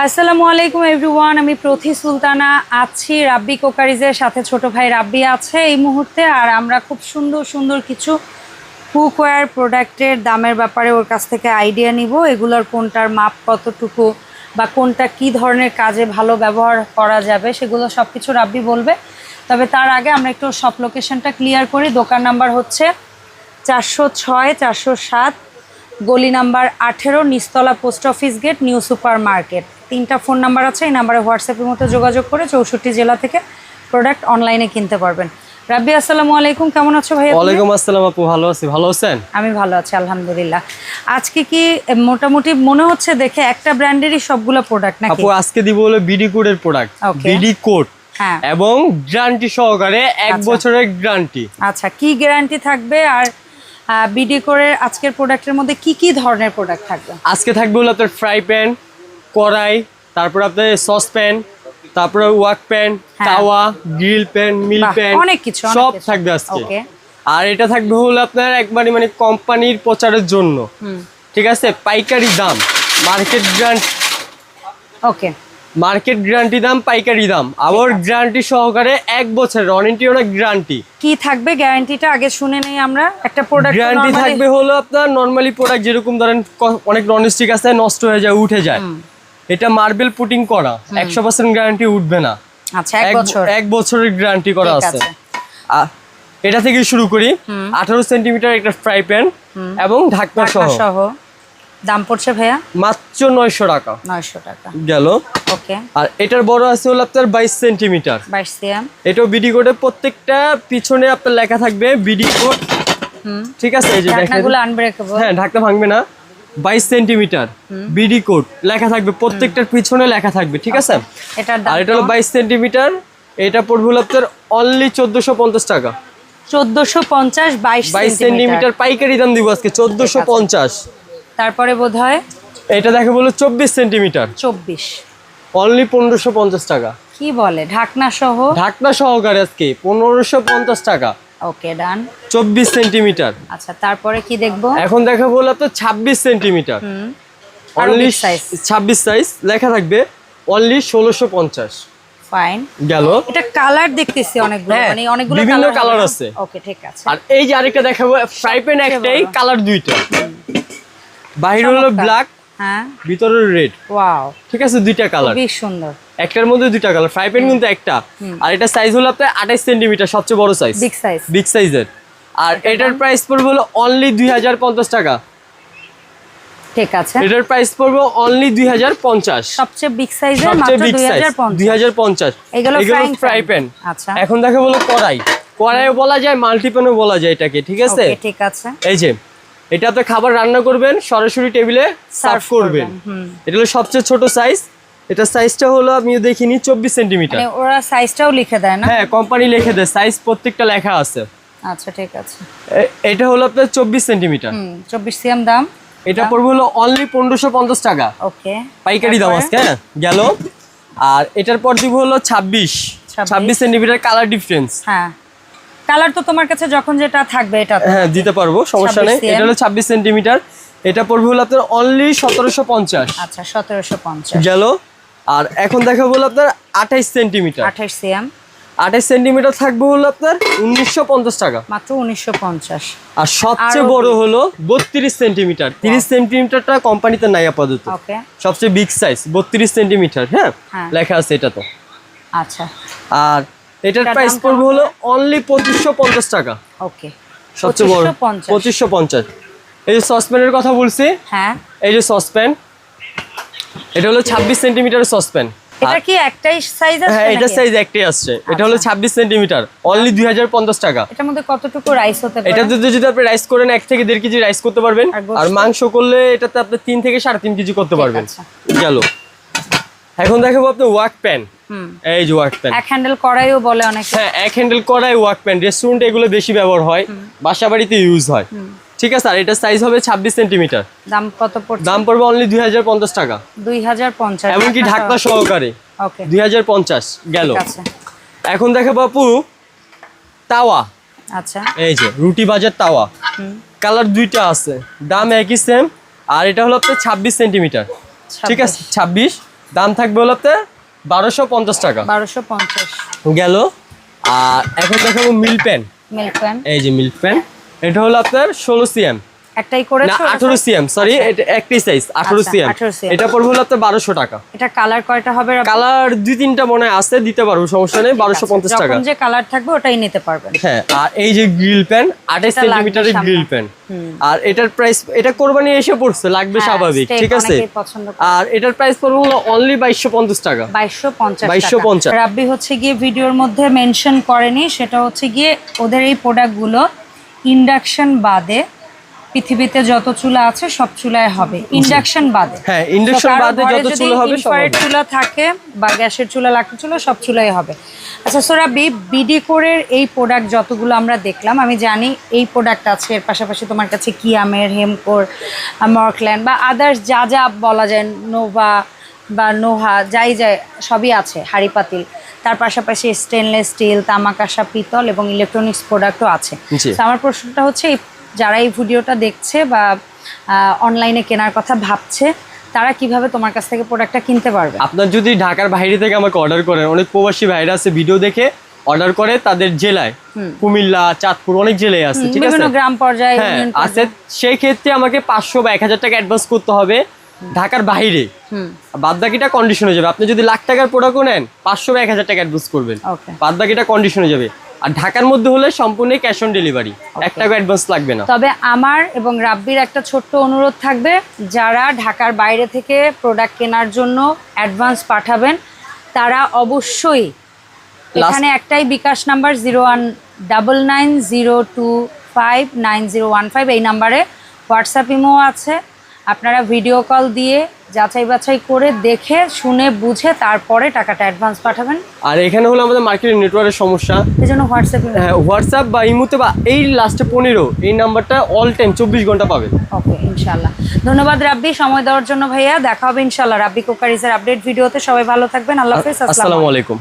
আসসালামু আলাইকুম এভরিওয়ান, আমি প্রথি সুলতানা আছি রাব্বি কোকারিজের সাথে ছোট ভাই রাব্বি আছে এই মুহূর্তে, আর আমরা খুব সুন্দর সুন্দর কিছু কুকওয়্যার প্রোডাক্টের দামের ব্যাপারে ওর কাছ থেকে আইডিয়া নিব, এগুলোর কোনটার মাপ কতটুকু বা কোনটা কি ধরনের কাজে ভালো ব্যবহার করা যাবে, সেগুলো সব কিছু রাব্বি বলবে। তবে তার আগে আমরা একটু সব লোকেশনটা ক্লিয়ার করি, দোকান নাম্বার হচ্ছে চারশো ছয়, চারশো সাত গলি নাম্বার আঠেরো Nistala post office gate new super market. তিনটা ফোন নাম্বার আছে এই নাম্বারে হোয়াটসঅ্যাপের মতো যোগাযোগ করে চৌষট্টি জেলা থেকে প্রোডাক্ট অনলাইনে কিনতে পারবেন। রাব্বি আসসালামু আলাইকুম। কেমন আছো তুমি? ওয়ালাইকুম আসসালাম আপু ভালো আছি। ভালো আছেন? আমি ভালো আছি আলহামদুলিল্লাহ। আজকে কি মোটামুটি মনে হচ্ছে দেখে একটা ব্র্যান্ডেরই সবগুলো প্রোডাক্ট নাকি? আপু আজকে দিব হলো বিডি কোডের প্রোডাক্ট. বিডি কোড হ্যাঁ। এবং গ্যারান্টি সহকারে এক আচ্ছা। বছরের গ্যারান্টি আচ্ছা কি গ্যারান্টি থাকবে আর বিডি করে আজকের প্রোডাক্টের মধ্যে কি কি ধরনের প্রোডাক্ট থাকবে? আজকে থাকবে হলো আপনার ফ্রাই প্যান কড়াই তারপর আপনার সস প্যান তারপরে ওয়াক প্যান। তাওয়া গ্রিল প্যান মিল প্যান অনেক কিছু, সব থাকবে আজকে। আর এটা থাকবে হলো আপনার একবারই মানে কোম্পানির প্রচারের জন্য। ঠিক আছে? পাইকারি দাম market brand okay market guarantee দাম পাইকারি দাম। আবার গ্যারান্টি সহকারে এক বছরের ওয়ারেন্টি অনেক গ্যারান্টি কি থাকবে গ্যারান্টিটা আগে শুনে নেই আমরা। একটা প্রোডাক্ট গ্যারান্টি থাকবে হলো আপনার নর্মালি প্রোডাক্ট যেরকম ধরেন অনেক ননস্টিক আছে নষ্ট হয়ে যায় উঠে যায়। এটা মার্বেল পুটিং করা। একশো পার্সেন্ট গ্যারান্টি উঠবে না। আচ্ছা এক বছর। এক বছরের গ্যারান্টি করা আছে। এটা থেকে শুরু করি। আঠারো সেন্টিমিটার একটা ফ্রাই প্যান এবং ঢাকনা সহ। দাম পড়ছে ভাইয়া? মাত্র নয়শো টাকা। নয়শো টাকা। গেল। ওকে। আর এটার বড় আছে হলো আপনার বাইশ সেন্টিমিটার। বাইশ সিএম এটাও বিডি কোডে প্রত্যেকটা পিছনে আপনার লেখা থাকবে বিডি কোড। হুম। ঠিক আছে এই যে ঢাকনাগুলো আনব্রেকেবল হ্যাঁ ঢাকনা ভাঙবে না। বাইশ সেন্টিমিটার বিডি কোড লেখা থাকবে প্রত্যেকটার পিছনে লেখা থাকবে ঠিক আছে? এটার আর এটা হলো বাইশ সেন্টিমিটার। এটা পড়বে হলো আপনার অনলি চোদ্দশো পঞ্চাশ টাকা। চোদ্দশো পঞ্চাশ বাইশ বাইশ সেন্টিমিটার। সেন্টিমিটার পাইকারি দাম দিব আজকে চোদ্দশো পঞ্চাশ। তারপরে বোধ হয় এটা দেখে বলো চব্বিশ সেন্টিমিটার। চব্বিশ। অনলি পনেরোশো পঞ্চাশ টাকা। কি বলে? ঢাকনা সহ? ঢাকনা সহকারে আজকে পনেরোশো পঞ্চাশ টাকা। ওকে ডান। চব্বিশ সেন্টিমিটার। আচ্ছা তারপরে কি দেখব? এখন দেখা বলো আপনার ছাব্বিশ সেন্টিমিটার। Only size। ছাব্বিশ সাইজ লেখা থাকবে অনলি ষোলোশো পঞ্চাশ। ফাইন গেল। এটা কালার দেখতেছি অনেকগুলো হ্যাঁ, মানে অনেকগুলো বিভিন্ন colour আছে। ওকে ঠিক আছে। আর এই যে আরেকটা দেখাবো ফ্রাই প্যান একটাই। কালার দুইটা। বাহির হলো ব্ল্যাক হ্যাঁ। ভিতরে রেড ওয়াও ঠিক আছে দুইটা কালার খুবই সুন্দর। একটার মধ্যে দুইটা কালার ফ্রাই প্যান কিন্তু একটা। আর এটা সাইজ হলো আপনার আঠাইশ সেন্টিমিটার সবচেয়ে বড় সাইজ বিগ সাইজ বিগ সাইজের আর এটার প্রাইস পড়বে হলো অনলি দুই হাজার পঞ্চাশ টাকা। ঠিক আছে। এটার প্রাইস পড়বে অনলি দুই হাজার পঞ্চাশ। সবচেয়ে বিগ সাইজের মাত্র বিগ দুই সাইজ হাজার দুই হাজার পঞ্চাশ। এগুলো ফ্রাই। প্যান আচ্ছা। এখন দেখে বলো কড়াই। কড়াইও বলা যায় মাল্টিপ্যানও বলা যায় এটাকে ঠিক আছে? ওকে ঠিক আছে। এই যে এটা আপনি খাবার রান্না করবেন সরাসরি টেবিলে সার্ভ করবেন। এটা হলো সবচেয়ে ছোট সাইজ এটা সাইজটা হলো আমি দেখিনি চব্বিশ সেন্টিমিটার মানে ওরা সাইজটাও লিখে দেয় না? হ্যাঁ কোম্পানি লিখে দেয় সাইজ প্রত্যেকটা লেখা আছে। আচ্ছা ঠিক আছে। এটা হলো আপনার চব্বিশ সেন্টিমিটার চব্বিশ সিএম দাম। এটা পড়বে হলো অনলি পনেরোশো পঞ্চাশ টাকা। ওকে পাইকারি দাম আজকে হ্যাঁ গেল। আর এটার পর দিব হলো ছাব্বিশ। 26 ছাব্বিশ সেন্টিমিটার কালার ডিফারেন্স হ্যাঁ। কালার তো তোমার কাছে যখন যেটা থাকবে এটা হ্যাঁ দিতে পারব সমস্যা নেই। এটা হলো ছাব্বিশ সেন্টিমিটার এটা পড়বে হলো আপনার অনলি সতেরোশো পঞ্চাশ। আচ্ছা সতেরোশো পঞ্চাশ। গেল। আর এখন দেখা বলো আপনার আঠাইশ সেন্টিমিটার আঠাশ সিএম আঠাইশ সেন্টিমিটার থাকবে হলো আপনার উনিশশো পঞ্চাশ টাকা। মাত্র উনিশশো পঞ্চাশ। আর সবচেয়ে বড় হলো বত্রিশ সেন্টিমিটার তিরিশ সেন্টিমিটারটা কোম্পানিতে নাই আপাতত। ওকে সবচেয়ে বিগ সাইজ বত্রিশ সেন্টিমিটার হ্যাঁ? হ্যাঁ। লেখা আছে এটা তো আচ্ছা। আর এটার প্রাইস পড়বে হলো অনলি পঁচিশশো পঞ্চাশ টাকা। ওকে সবচেয়ে বড়। পঁচিশশো পঞ্চাশ। এই যে সসপ্যানের কথা বলছি হ্যাঁ। এই যে সসপ্যান এটা হলো ছাব্বিশ সেন্টিমিটার সসপ্যান এটা কি একটাই সাইজ আছে হ্যাঁ এটা সাইজ একটাই আসছে। এটা হলো অনলি দুই হাজার পঞ্চাশ টাকা। এটার মধ্যে কতটুকু রাইস হতে পারে? এটা যদি যদি আপনি রাইস করেন এক থেকে দেড় কেজি রাইস করতে পারবেন। আর মাংস করলে এটাতে আপনি তিন থেকে সাড়ে তিন কেজি করতে পারবেন। গেল। এখন দেখাবো আপনি ওয়াক প্যান এই যে ওয়াক প্যান এক হ্যান্ডেল করাইও বলে অনেকে। হ্যাঁ এক হ্যান্ডেল করাই ওয়াক প্যান রেস্টুরেন্টে এগুলো বেশি ব্যবহার হয় বাসা বাড়িতে ইউজ হয়। ঠিক আছে আর এটা সাইজ হবে ছাব্বিশ সেন্টিমিটার দাম কত পড়ছে? দাম পড়বে অনলি দুই হাজার পঞ্চাশ টাকা। দুই হাজার পঞ্চাশ এমনকি ঢাকনা সহকারে। ওকে দুই হাজার পঞ্চাশ গেল। ঠিক এখন দেখো বাপু তাওয়া। আচ্ছা। এই যে রুটি বাজার তাওয়া। কালার দুইটা আছে দাম একই সেম আর এটা হলো আপনার ছাব্বিশ সেন্টিমিটার ঠিক আছে ছাব্বিশ। দাম থাকবে হলো আপনার বারোশো পঞ্চাশ টাকা। বারোশো পঞ্চাশ। গেল। আর এখন দেখাবো মিল প্যান। Milk pan. এই যে মিল্ক প্যান। এটা হলো আপনার ষোলো সিএম। একটাই করেছ আঠারো সিএম সরি এটা একটি সাইজ আঠারো আচ্ছা, সিএম। এটা পড়বে হলো আপনার বারোশো টাকা। এটা কালার কয়টা হবে কালার দুই তিনটা মনে আছে দিতে পারব সমস্যা নেই বারোশো পঞ্চাশ যখন টাকা যে কালার থাকবে ওটাই নিতে পারবেন। হ্যাঁ আর এই যে গ্রিল প্যান আঠাশ এটা লাগবে সেন্টিমিটারের সামনে। গ্রিল প্যান আর এটার প্রাইস এটা কোরবানি এসে পড়ছে লাগবে হ্যাঁ, স্বাভাবিক ঠিক আছে। আর এটার প্রাইস পড়বে হলো অনলি বাইশশো পঞ্চাশ টাকা। বাইশশো পঞ্চাশ 2250 টাকা। রাব্বি হচ্ছে গিয়ে ভিডিওর মধ্যে মেনশন করেনি সেটা হচ্ছে গিয়ে ওদের এই প্রোডাক্টগুলো ইন্ডাকশন বাদে পৃথিবীতে যত চুলা আছে সব চুলায় হবে। ইন্ডাকশন বাদে। হ্যাঁ, তো বাদে যত চুলা হবে সব infrared চুলা থাকে বা গ্যাসের চুলা লাকড়ির চুলা সব চুলাই হবে। আচ্ছা সোরাবি বিডি কোরের এই প্রোডাক্ট যতগুলো আমরা দেখলাম আমি জানি এই প্রোডাক্ট আছে এর পাশাপাশি তোমার কাছে কিয়ামের হেমকোর মর্কল্যান্ড বা আদার্স যা যা বলা যায় নোভা বা নোহা যাই যায় সবই আছে হাড়ি পাতিল। তার পাশাপাশি স্টেনলেস স্টিল তামাকাশা পিতল এবং ইলেকট্রনিক্স প্রোডাক্টও আছে। তো আমার প্রশ্নটা হচ্ছে এই যারা এই ভিডিওটা দেখছে বা অনলাইনে কেনার কথা ভাবছে তারা কীভাবে তোমার কাছ থেকে প্রোডাক্টটা কিনতে পারবে? আপনার যদি ঢাকার বাইরে থেকে আমাকে অর্ডার করেন অনেক প্রবাসী ভাইরা আছে ভিডিও দেখে অর্ডার করে তাদের জেলায়। কুমিল্লা চাঁদপুর অনেক জেলায় আছে ঠিক আছে? গ্রাম পর্যায়ে হ্যাঁ আছে সেই ক্ষেত্রে আমাকে পাঁচশো বা এক হাজার টাকা অ্যাডভান্স করতে হবে ঢাকার বাইরে। হুম। বাদ বাকিটা কন্ডিশন হয়ে যাবে। আপনি যদি লাখ টাকার প্রোডাক্টও নেন পাঁচশো বা এক হাজার টাকা অ্যাডভান্স করবেন। ওকে বাদ বাকিটা কন্ডিশন হয়ে যাবে। আর ঢাকার মধ্যে হলে সম্পূর্ণ ক্যাশ অন ডেলিভারি এক টাকা অ্যাডভান্স লাগবে না। তবে আমার এবং রাব্বির একটা ছোট্ট অনুরোধ থাকবে যারা ঢাকার বাইরে থেকে প্রোডাক্ট কেনার জন্য অ্যাডভান্স পাঠাবেন তারা অবশ্যই এখানে একটাই bKash number zero one double nine zero two five nine zero one five এই নাম্বারে হোয়াটসঅ্যাপ ইমো আছে। আপনারা ভিডিও কল দিয়ে যাচাই বাছাই করে দেখে শুনে বুঝে তারপরে টাকাটা অ্যাডভান্স পাঠাবেন। আর এখানে হলো আমাদের মার্কেটের নেটওয়ার্কের সমস্যা। এই জন্য হোয়াটসঅ্যাপ হ্যাঁ হোয়াটসঅ্যাপ বা ইমুতে বা এই লাস্টে পনেরো এই নাম্বারটা অল টাইম চব্বিশ ঘণ্টা পাবেন ওকে ইনশাল্লাহ ধন্যবাদ রাব্বি সময় দেওয়ার জন্য ভাইয়া। দেখা হবে ইনশাল্লাহ রাব্বি কুকারিজের আপডেট ভিডিওতে সবাই ভালো থাকবেন। আল্লাহ হাফেজ আসসালামু আলাইকুম।